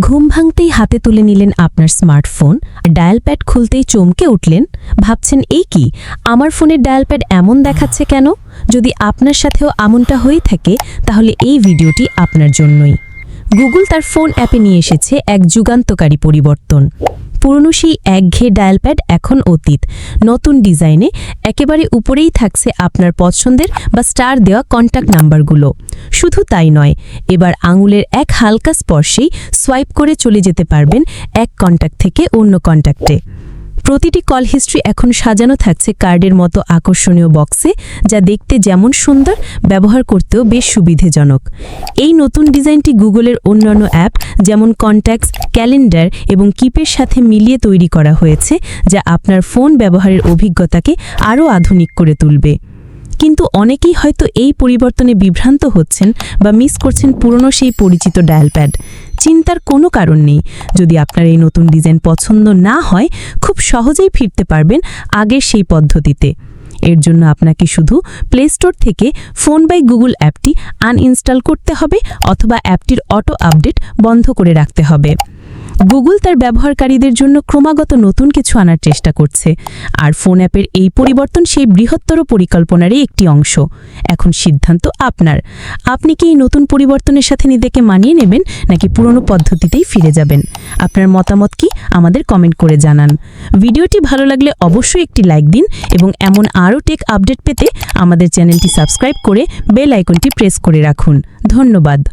ঘুম ভাঙতেই হাতে তুলে নিলেন আপনার স্মার্টফোন, আর ডায়াল প্যাড খুলতেই চমকে উঠলেন। ভাবছেন এই কি? আমার ফোনের ডায়াল প্যাড এমন দেখাচ্ছে কেন? যদি আপনার সাথেও এমনটা হয়ে থাকে, তাহলে এই ভিডিওটি আপনার জন্যই। গুগল তার ফোন অ্যাপে নিয়ে এসেছে এক যুগান্তকারী পরিবর্তন। পুরনো সেই একঘেয়ে ডায়াল প্যাড এখন অতীত। নতুন ডিজাইনে একেবারে উপরেই থাকছে আপনার পছন্দের বা স্টার দেওয়া কন্ট্যাক্ট নাম্বারগুলো। শুধু তাই নয়, এবার আঙুলের এক হালকা স্পর্শেই সোয়াইপ করে চলে যেতে পারবেন এক কন্ট্যাক্ট থেকে অন্য কন্ট্যাক্টে প্রতিটি কল হিস্ট্রি এখন সাজানো থাকছে কার্ডের মতো আকর্ষণীয় বক্সে যা দেখতে যেমন সুন্দর, ব্যবহার করতেও বেশ সুবিধেজনক। এই নতুন ডিজাইনটি গুগলের অন্যান্য অ্যাপ যেমন কন্ট্যাক্টস ক্যালেন্ডার এবং কিপের সাথে মিলিয়ে তৈরি করা হয়েছে, যা আপনার ফোন ব্যবহারের অভিজ্ঞতাকে আরও আধুনিক করে তুলবে। কিন্তু অনেকেই হয়তো এই পরিবর্তনে বিভ্রান্ত হচ্ছেন বা মিস করছেন পুরনো সেই পরিচিত ডায়াল প্যাড চিন্তার কোনো কারণ নেই। যদি আপনার এই নতুন ডিজাইন পছন্দ না হয়, খুব সহজেই ফিরতে পারবেন আগের সেই পদ্ধতিতে। এর জন্য আপনাকে শুধু প্লে স্টোর থেকে ফোন বাই গুগল অ্যাপটি আনইনস্টল করতে হবে অথবা অ্যাপটির অটো আপডেট বন্ধ করে রাখতে হবে। গুগল তার ব্যবহারকারীদের জন্য ক্রমাগত নতুন কিছু আনার চেষ্টা করছে। আর ফোন অ্যাপের এই পরিবর্তন সেই বৃহত্তর পরিকল্পনারই একটি অংশ। এখন সিদ্ধান্ত আপনার। আপনি কি এই নতুন পরিবর্তনের সাথে নিজেকে মানিয়ে নেবেন, নাকি পুরনো পদ্ধতিতেই ফিরে যাবেন? আপনার মতামত কি? আমাদের কমেন্ট করে জানান। ভিডিওটি ভালো লাগলে অবশ্যই একটি লাইক দিন এবং এমন আরও টেক আপডেট পেতে আমাদের চ্যানেলটি সাবস্ক্রাইব করে বেল আইকনটি প্রেস করে রাখুন। ধন্যবাদ।